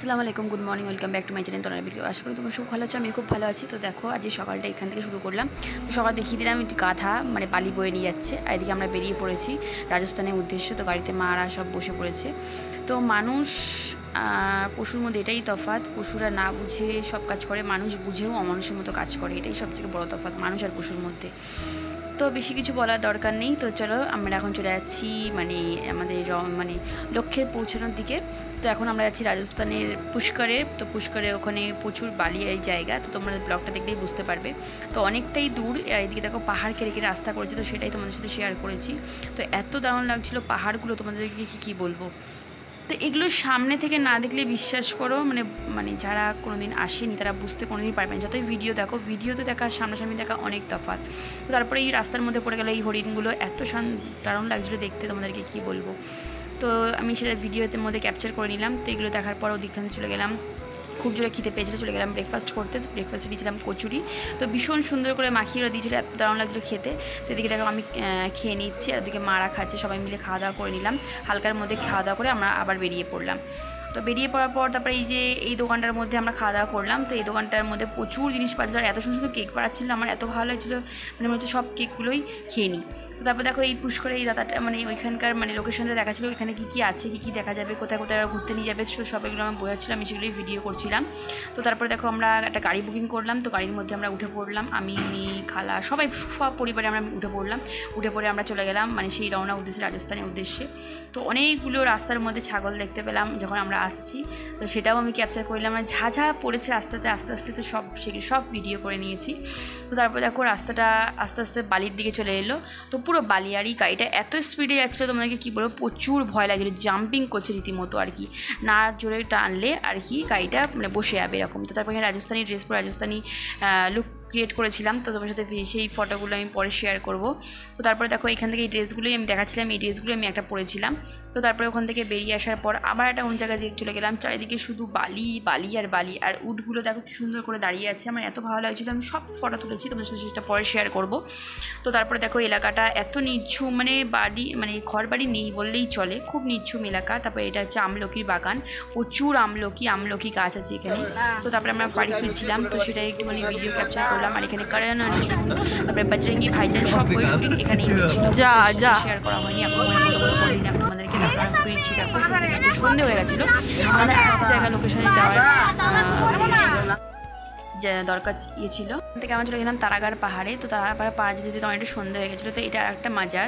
আসসালামু আলাইকুম good morning welcome back to my channel তোমার ভিডিও আশা করি তোমার সব ভালো আছো আমি খুব ভালো আছি। তো দেখো, আজ সকালটা এখান থেকে শুরু করলাম। তো সকাল দেখিয়ে দিলাম, একটি গাধা মানে বালি বয়ে নিয়ে যাচ্ছে। এদিকে আমরা বেরিয়ে পড়েছি রাজস্থানের উদ্দেশ্য। তো গাড়িতে মারা সব বসে পড়েছে। তো মানুষ পশুর মধ্যে এটাই তফাৎ। পশুরা না বুঝে সব কাজ করে, মানুষ বুঝেও অমানুষের মতো কাজ করে। এটাই সবথেকে বড় তফাৎ মানুষ আর পশুর মধ্যে। তো বেশি কিছু বলার দরকার নেই। তো চলো, আমরা এখন চলে যাচ্ছি মানে আমাদের মানে লক্ষ্যে পৌঁছানোর দিকে। তো এখন আমরা যাচ্ছি রাজস্থানের পুষ্করে। তো পুষ্করে ওখানে প্রচুর বালি এই জায়গা। তো তোমরা ব্লগটা দেখলেই বুঝতে পারবে। তো অনেকটাই দূর। এইদিকে দেখো পাহাড় কেড়ে কেটে রাস্তা করেছে। তো সেটাই তোমাদের সাথে শেয়ার করেছি। তো এত দারুণ লাগছিল পাহাড়গুলো তোমাদেরকে কি, কী বলব? তো এগুলো সামনে থেকে না দেখলে বিশ্বাস করো মানে মানে যারা কোনোদিন আসেনি, তারা বুঝতে কোনোদিন পারবে না। যতই ভিডিও দেখো ভিডিওতে দেখা, সামনাসামনি দেখা অনেক তফাৎ। তো তারপরে এই রাস্তার মধ্যে পড়ে গেল এই হরিণগুলো, এত দারুণ লাগছিল দেখতে তোমাদেরকে কী বলব। তো আমি সেটা ভিডিওতে মধ্যে ক্যাপচার করে নিলাম। তো এগুলো দেখার পর ওদিকখানে চলে গেলাম। খুব জোরে খিদে পেয়েছিলো, চলে গেলাম ব্রেকফাস্ট করতে। তো ব্রেকফাস্টে দিয়েছিলাম কচুরি। তো ভীষণ সুন্দর করে মাখিয়ে ওরা দিয়েছিলো, এত দারুণ লাগছিল খেতে। তো এদিকে দেখো আমি খেয়ে নিচ্ছি, আর ওদিকে মারা খাচ্ছে, সবাই মিলে খাওয়া দাওয়া করে নিলাম। হালকার মধ্যে খাওয়া দাওয়া করে আমরা আবার বেরিয়ে পড়লাম। তো বেরিয়ে পড়ার পর তারপরে এই যে এই দোকানটার মধ্যে আমরা খাওয়া দাওয়া করলাম। তো এই দোকানটার মধ্যে প্রচুর জিনিস পাচ্ছিল আর এত সুন্দর সুন্দর কেক পাড়াচ্ছিল আমার এত ভালো লাগছিল। মানে মনে হচ্ছে সব কেকগুলোই খেয়ে নিই। তো তারপর দেখো এই পুষ্করে এই দাদাটা মানে ওইখানকার মানে লোকেশনটা দেখাচ্ছিল, ওইখানে কী কী আছে, কী কী দেখা যাবে, কোথায় কোথায় ঘুরতে নিয়ে যাবে সব এগুলো আমি বোঝাচ্ছিলাম আমি সেগুলোই ভিডিও করছিলাম। তো তারপরে দেখো আমরা একটা গাড়ি বুকিং করলাম, তো গাড়ির মধ্যে আমরা উঠে পড়লাম। আমি, মেয়ে, খালা, সবাই, সব পরিবারে আমরা উঠে পড়লাম। উঠে পড়ে আমরা চলে গেলাম মানে সেই রওনা উদ্দেশ্যে, রাজস্থানের উদ্দেশ্যে। তো অনেকগুলো রাস্তার মধ্যে ছাগল দেখতে পেলাম, যখন আমরা আসছি। তো সেটাও আমি ক্যাপচার করলাম আর ঝা ঝা পড়েছে আস্তে আস্তে আস্তে আস্তে তো সব সেগুলো সব ভিডিও করে নিয়েছি। তো তারপর দেখো রাস্তাটা আস্তে আস্তে বালির দিকে চলে এলো। তো পুরো বালি আর এই গাড়িটা এত স্পিডে যাচ্ছিল তোমাদেরকে কী বলব? প্রচুর ভয় লাগছিল। জাম্পিং করছে রীতিমতো আর কি। না জোরে টানলে আর কি গাড়িটা মানে বসে যাবে এরকম। তো তারপরে রাজস্থানি ড্রেস পরে রাজস্থানি লুক ক্রিয়েট করেছিলাম, তো তোমার সাথে সেই ফটোগুলো আমি পরে শেয়ার করব। তো তারপরে দেখো, এখান থেকে এই ড্রেসগুলোই আমি দেখাচ্ছিলাম, এই ড্রেসগুলো আমি একটা পরেছিলাম। তো তারপরে ওখান থেকে বেরিয়ে আসার পর আবার একটা অন্য জায়গায় যেয়ে চলে গেলাম, চারিদিকে শুধু বালি বালি আর বালি। আর উটগুলো দেখো কি সুন্দর করে দাঁড়িয়ে আছে, আমার এত ভালো লাগছিল, আমি সব ফটো তুলেছি, তোমাদের সাথে সেটা পরে শেয়ার করব। তো তারপরে দেখো, এলাকাটা এত নিচ্ছু মানে বাড়ি মানে ঘর বাড়ি নেই বললেই চলে, খুব নিচ্ছুম এলাকা। তারপরে এটা হচ্ছে আমলকির বাগান, প্রচুর আমলকি আমলকি গাছ আছে এখানে। তো তারপরে আমরা বাড়ি ফিরছিলাম, তো সেটাই একটুখানি ভিডিও ক্যাপচার করলাম আর এখানে কারণ তারপরে বাজরঙ্গি ভাইজান সব বই শুটিং এখানে যা, যা। শেয়ার করা হয়নি আপনার মনে করলে বলে করিনি আমি তোমাদেরকে তারপর ফিরছি দেখো সন্ধে হয়ে গেছিল। আমাদের এক জায়গা লোকেশনে যাওয়ার দরকার ইয়ে ছিল। থেকে আমরা চলে গেলাম তারাগার পাহাড়ে। তো তারাগার পাহাড়ে যেতে যেতে অনেকটা সন্ধে হয়ে গেছিল। তো এটা একটা মাজার।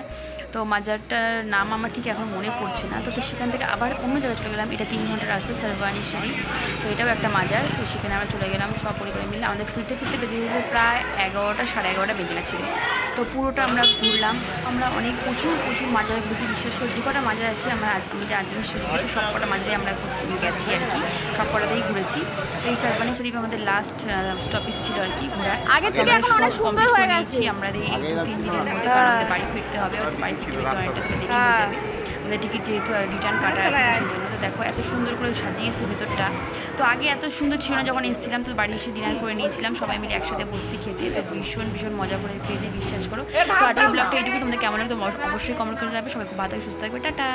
তো মাজারটার নাম আমার ঠিক এখন মনে পড়ছে না। তো তো সেখান থেকে আবার অন্য জায়গায় চলে গেলাম। এটা তিন ঘণ্টার রাস্তা সারবানি শরীফ তো এটাও একটা মাজার। তো সেখানে আমরা চলে গেলাম সব পরিবারে মিলে। আমাদের ফিরতে ফিরতে বেজে গেছিল প্রায় এগারোটা, সাড়ে এগারোটা বেজে গেছিল। তো পুরোটা আমরা ঘুরলাম। আমরা অনেক প্রচুর প্রচুর মাজার ঘুরছি। বিশেষ করে যে কটা মাজার আছে আমরা আজ আমাদের আজমের শরীফে সব কটা মাজারে আমরা গেছি আর কি। সব কটাতেই ঘুরেছি। এই সারবানি শরীফ আমাদের লাস্ট স্টপেজ ছিল আর কি ঘোরার। আগের থেকে এখন অনেক সুন্দর হয়ে গেছে। আমরা এই দু তিন দিনের মধ্যে কারণ আমাদের বাড়ি ফিরতে হবে হয়তো বাড়ি ফিরতে অনেকটা দেরি হয়ে। যাবে আমাদের টিকিট যেহেতু রিটার্ন কাটা আছে তো সেই জন্য তো দেখো এত সুন্দর করে সাজিয়েছে ভেতরটা। তো আগে এত সুন্দর ছিল না যখন এসেছিলাম তো বাড়ি এসে ডিনার করে নিয়েছিলাম। সবাই মিলে একসাথে বসছি খেতে। তো ভীষণ ভীষণ মজা করে খেয়েছি বিশ্বাস করো। তো আজকের ব্লগটা এইটুকু। তোমাদের কেমন লাগবে তোমরা অবশ্যই কমেন্ট করে যাবে সবাই খুব ভালো সুস্থ থাকবে। টাটা।